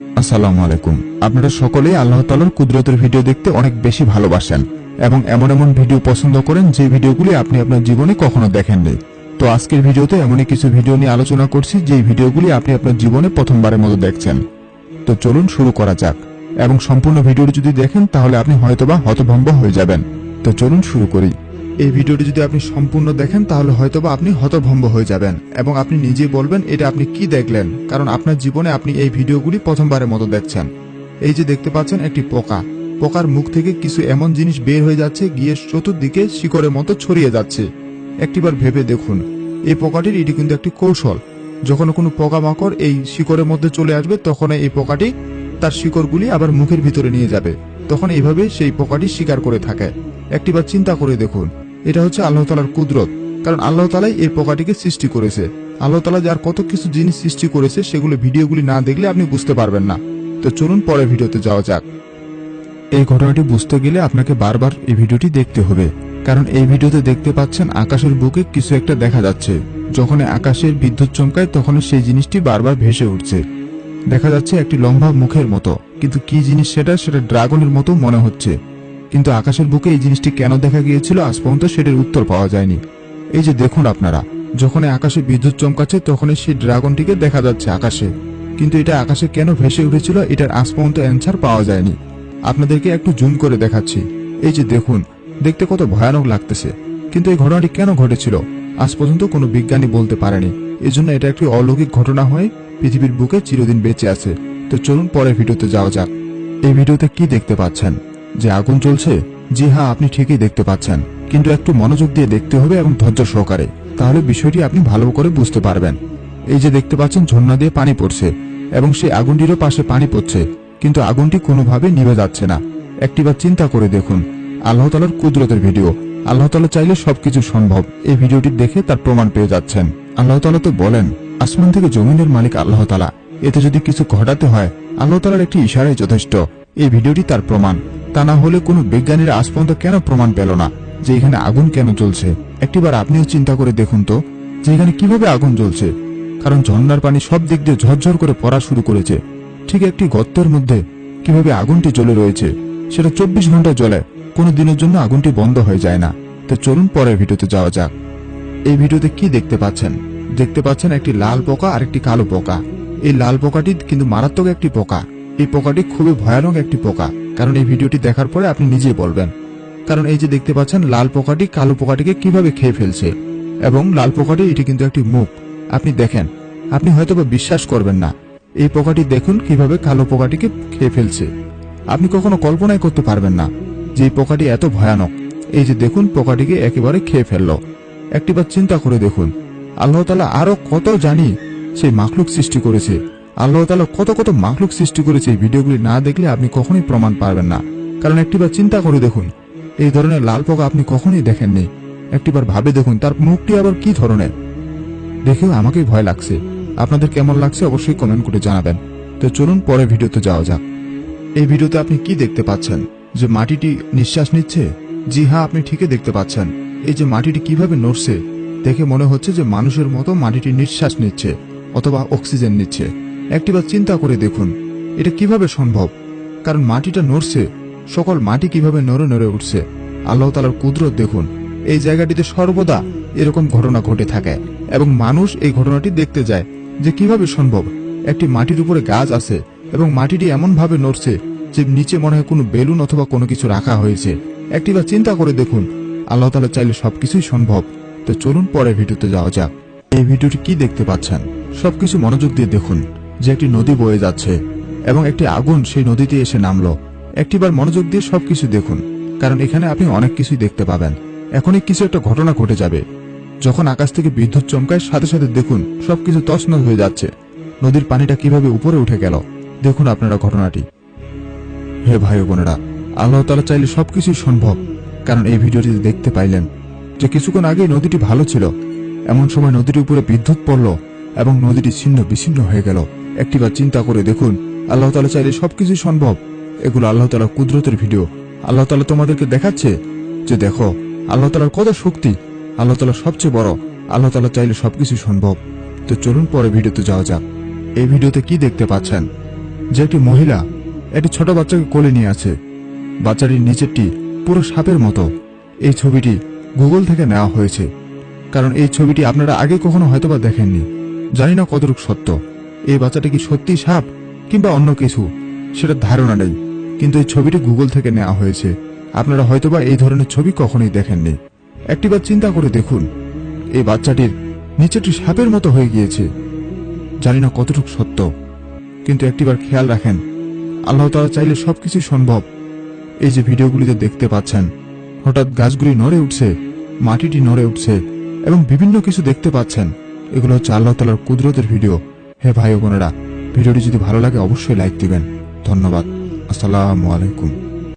আসসালামু আলাইকুম। আপনারা সকলেই আল্লাহ তালার কুদরতের ভিডিও দেখতে অনেক বেশি ভালোবাসেন এবং এমন এমন ভিডিও পছন্দ করেন যে ভিডিওগুলি আপনি আপনার জীবনে কখনো দেখেননি। তো আজকের ভিডিওতে এমনই কিছু ভিডিও নিয়ে আলোচনা করছি, যেই ভিডিওগুলি আপনি আপনার জীবনে প্রথমবারের মতো দেখছেন। তো চলুন শুরু করা যাক এবং সম্পূর্ণ ভিডিওটি যদি দেখেন, তাহলে আপনি হয়তোবা হতভম্ব হয়ে যাবেন। তো চলুন শুরু করি। এই ভিডিওটি যদি আপনি সম্পূর্ণ দেখেন, তাহলে হয়তোবা আপনি হতভম্ব হয়ে যাবেন এবং আপনি নিজেই বলবেন, এটা আপনি কি দেখলেন? কারণ আপনার জীবনে আপনি এই ভিডিওগুলি প্রথমবারের মতো দেখছেন। এই যে দেখতে পাচ্ছেন, একটি পোকা। পোকার মুখ থেকে কিছু এমন জিনিস বের হয়ে যাচ্ছে, গিয়ে চতুর্দিকে শিকড়ের মতো ছড়িয়ে যাচ্ছে। একটিবার ভেবে দেখুন, এই পোকাটির এটি কিন্তু একটি কৌশল। যখন কোনো পোকামাকড় এই শিকড়ের মধ্যে চলে আসবে, তখন এই পোকাটি তার শিকড়গুলি আবার মুখের ভিতরে নিয়ে যাবে। তখন এইভাবে সেই পোকাটি শিকার করে থাকে। একটিবার চিন্তা করে দেখুন এটা হচ্ছে আল্লাহ তালার কুদরত। কারণ আল্লাহ তালাই এই পোকাটিকে সৃষ্টি করেছে। আল্লাহ তালা যার কত কিছু জিনিস সৃষ্টি করেছে, সেগুলো ভিডিওগুলি না দেখলে আপনি বুঝতে পারবেন না। তো চলুন পরের ভিডিওতে যাওয়া যাক। এই ঘটনাটি বুঝতে গেলে আপনাকে বারবার এই ভিডিওটি দেখতে হবে। কারণ এই ভিডিওতে দেখতে পাচ্ছেন আকাশের বুকে কিছু একটা দেখা যাচ্ছে। যখন আকাশের বিদ্যুৎ চমকায় তখন সেই জিনিসটি বারবার ভেসে উঠছে। দেখা যাচ্ছে একটি লম্বা মুখের মতো। কিন্তু কি জিনিস সেটা? সেটা ড্রাগনের মতো মনে হচ্ছে। কিন্তু আকাশের বুকে এই জিনিসটি কেন দেখা গিয়েছিল আজ পর্যন্ত সেটির উত্তর পাওয়া যায়নি। এই যে দেখুন আপনারা যখন আকাশে বিদ্যুৎ চমকাচ্ছে তখনই সেই ড্রাগনটিকে দেখা যাচ্ছে আকাশে। কিন্তু এটা আকাশে কেন ভেসে উঠেছিল এটার আজ পর্যন্ত অ্যান্সার পাওয়া যায়নি। আপনাদেরকে একটু জুম করে দেখাচ্ছি। এই যে দেখুন, দেখতে কত ভয়ানক লাগতেছে। কিন্তু এই ঘটনাটি কেন ঘটেছিল? আজ পর্যন্ত কোনো বিজ্ঞানী বলতে পারেনি। এজন্য এটা একটি অলৌকিক ঘটনা হয়ে পৃথিবীর বুকে চিরদিন বেঁচে আছে। তো চলুন পরের ভিডিওতে যাওয়া যাক। এই ভিডিওতে কি দেখতে পাচ্ছেন? যে আগুন জ্বলছে, জি হ্যাঁ আপনি ঠিকই দেখতে পাচ্ছেন। কিন্তু একটু মনোযোগ দিয়ে দেখতে হবে এবং ধৈর্য সহকারে। তাহলে বিষয়টি আপনি ভালো করে বুঝতে পারবেন। এই যে দেখতে পাচ্ছেন, ঝর্ণা দিয়ে পানি পড়ছে এবং সেই আগুনটিরও পাশে পানি পড়ছে, কিন্তু আগুনটি কোনোভাবে নিভে যাচ্ছে না। একটিবার চিন্তা করে দেখুন। আল্লাহ তালার কুদরতের ভিডিও। আল্লাহ তালা চাইলে সবকিছু সম্ভব। এই ভিডিওটি দেখে তার প্রমাণ পেয়ে যাচ্ছেন। আল্লাহ তালা তো বলেন, আসমান থেকে জমিনের মালিক আল্লাহ তালা এতে যদি কিছু ঘটাতে হয়, আল্লাহ তালার একটি ইশারাই যথেষ্ট। এই ভিডিওটি তার প্রমাণ। তা না হলে কোনো বিজ্ঞানীরা আজ পর্যন্ত কেন প্রমাণ পেল না যে এখানে আগুন কেন জ্বলছে? একটিবার আপনিও চিন্তা করে দেখুন তো যে এখানে কীভাবে আগুন জ্বলছে। কারণ ঝর্ণার পানি সব দিক দিয়ে ঝরঝর করে পড়া শুরু করেছে। ঠিক একটি গর্তের মধ্যে কীভাবে আগুনটি জ্বলে রয়েছে, সেটা চব্বিশ ঘণ্টা জ্বলে। কোনো দিনের জন্য আগুনটি বন্ধ হয়ে যায় না। তো চলুন পরের ভিডিওতে যাওয়া যাক। এই ভিডিওতে কি দেখতে পাচ্ছেন? দেখতে পাচ্ছেন একটি লাল পোকা আর একটি কালো পোকা। এই লাল পোকাটি কিন্তু মারাত্মক একটি পোকা। এই পোকাটি খুবই ভয়ানক একটি পোকা। কারণ এই ভিডিওটি দেখার পরে আপনি নিজেই বলবেন। কারণ এই যে দেখতে পাচ্ছেন, লাল পোকাটি কালো পোকাটিকে কীভাবে খেয়ে ফেলছে। এবং লাল পোকাটি, এটি কিন্তু একটি মুখ। আপনি দেখেন, আপনি হয়তোবা বিশ্বাস করবেন না, এই পোকাটি দেখুন কীভাবে কালো পোকাটিকে খেয়ে ফেলছে। আপনি কখনো কল্পনাই করতে পারবেন না যে এই পোকাটি এত ভয়ানক। এই যে দেখুন, পোকাটিকে একেবারে খেয়ে ফেলল। একটিবার চিন্তা করে দেখুন, আল্লাহ তালা আরও কত জানি সেই মাখলুক সৃষ্টি করেছে। আল্লাহ তালা কত কত মাখলুক সৃষ্টি করেছে এই ভিডিওগুলি না দেখলে আপনি কখনোই প্রমাণ পারবেন না। কারণ একটিবার চিন্তা করে দেখুন, এই ধরনের লাল পোকা আপনি কখনোই দেখেননি। একটিবার ভাবে দেখুন, তার মুখটি আবার কি ধরনের? দেখেও আমাকেই ভয় লাগছে। আপনাদের কেমন লাগছে অবশ্যই কমেন্ট করে জানাবেন। তো চলুন পরে ভিডিওতে যাওয়া যাক। এই ভিডিওতে আপনি কি দেখতে পাচ্ছেন? যে মাটিটি নিঃশ্বাস নিচ্ছে? জি হ্যাঁ আপনি ঠিকই দেখতে পাচ্ছেন। এই যে মাটিটি কীভাবে নড়ছে? দেখে মনে হচ্ছে যে মানুষের মতো মাটিটি নিঃশ্বাস নিচ্ছে, অথবা অক্সিজেন নিচ্ছে। একটিবার চিন্তা করে দেখুন, এটা কীভাবে সম্ভব? কারণ মাটিটা নড়ছে, সকল মাটি কীভাবে নড়ে নড়ে উঠছে? আল্লাহ তালার কুদরত দেখুন, এই জায়গাটিতে সর্বদা এরকম ঘটনা ঘটে থাকে এবং মানুষ এই ঘটনাটি দেখতে যায় যে কীভাবে সম্ভব। একটি মাটির উপরে গাছ আছে এবং মাটিটি এমন ভাবে নড়ছে যে নিচে মনে হয় কোনো বেলুন অথবা কোনো কিছু রাখা হয়েছে। একটি একটিবার চিন্তা করে দেখুন, আল্লাহ তালা চাইলে সবকিছুই সম্ভব। তো চলুন পরে ভিডিওতে যাওয়া যাক। এই ভিডিওটি কি দেখতে পাচ্ছেন? সবকিছু মনোযোগ দিয়ে দেখুন। যে একটি নদী বয়ে যাচ্ছে এবং একটি আগুন সেই নদীতে এসে নামলো। একটিবার মনোযোগ দিয়ে সবকিছু দেখুন, কারণ এখানে আপনি অনেক কিছুই দেখতে পাবেন। এখনই কিছু একটা ঘটনা ঘটে যাবে। যখন আকাশ থেকে বিদ্যুৎ চমকায়, সাথে সাথে দেখুন, সবকিছু তছনছ হয়ে যাচ্ছে। নদীর পানিটা কীভাবে উপরে উঠে গেল? দেখুন আপনারা ঘটনাটি। হে ভাই বোনেরা, আল্লাহ তালা চাইলে সবকিছুই সম্ভব, কারণ এই ভিডিওটি দেখতে পাইলেন যে কিছুক্ষণ আগে নদীটি ভালো ছিল। এমন সময় নদীটির উপরে বিদ্যুৎ পড়ল। এবং নদীটি ছিন্ন বিচ্ছিন্ন হয়ে গেল। একটিবার চিন্তা করে দেখুন, আল্লাহ তালা চাইলে সবকিছুই সম্ভব। এগুলো আল্লাহ তালা কুদরতের ভিডিও। আল্লাহ তালা তোমাদেরকে দেখাচ্ছে যে দেখো, আল্লাহ তালার কত শক্তি, আল্লাহ তালা সবচেয়ে বড়, আল্লাহ তালা চাইলে সবকিছু সম্ভব। তো চলুন পরে ভিডিওতে যাওয়া যাক। এই ভিডিওতে কি দেখতে পাচ্ছেন? যে একটি মহিলা একটি ছোট বাচ্চাকে কোলে নিয়ে আছে। বাচ্চাটির নিচেরটি পুরো সাপের মতো। এই ছবিটি গুগল থেকে নেওয়া হয়েছে। কারণ এই ছবিটি আপনারা আগে কখনো হয়তোবা দেখেননি। জানি না কতটুকু সত্য। এই বাচ্চাটি কি সত্যি সাপ কিংবা অন্য কিছু? সেটার ধারণা নেই। কিন্তু এই ছবিটি গুগল থেকে নেওয়া হয়েছে। আপনারা হয়তোবা এই ধরনের ছবি কখনোই দেখেননি। একটিবার চিন্তা করে দেখুন, এই বাচ্চাটির নিচেটি সাপের মতো হয়ে গিয়েছে। জানি না কতটুকু সত্য, কিন্তু একটিবার খেয়াল রাখেন। আল্লাহ তাআলা চাইলে সব সবকিছু সম্ভব। এই যে ভিডিওগুলিতে দেখতে পাচ্ছেন, হঠাৎ গাছগুলি নড়ে উঠছে, মাটিটি নড়ে উঠছে এবং বিভিন্ন কিছু দেখতে পাচ্ছেন। এগুলো হচ্ছে আল্লাহ তালার কুদরতের ভিডিও। হে ভাই বোনেরা, ভিডিওটি যদি ভালো লাগে, অবশ্যই লাইক দিবেন। ধন্যবাদ। আসসালামু আলাইকুম।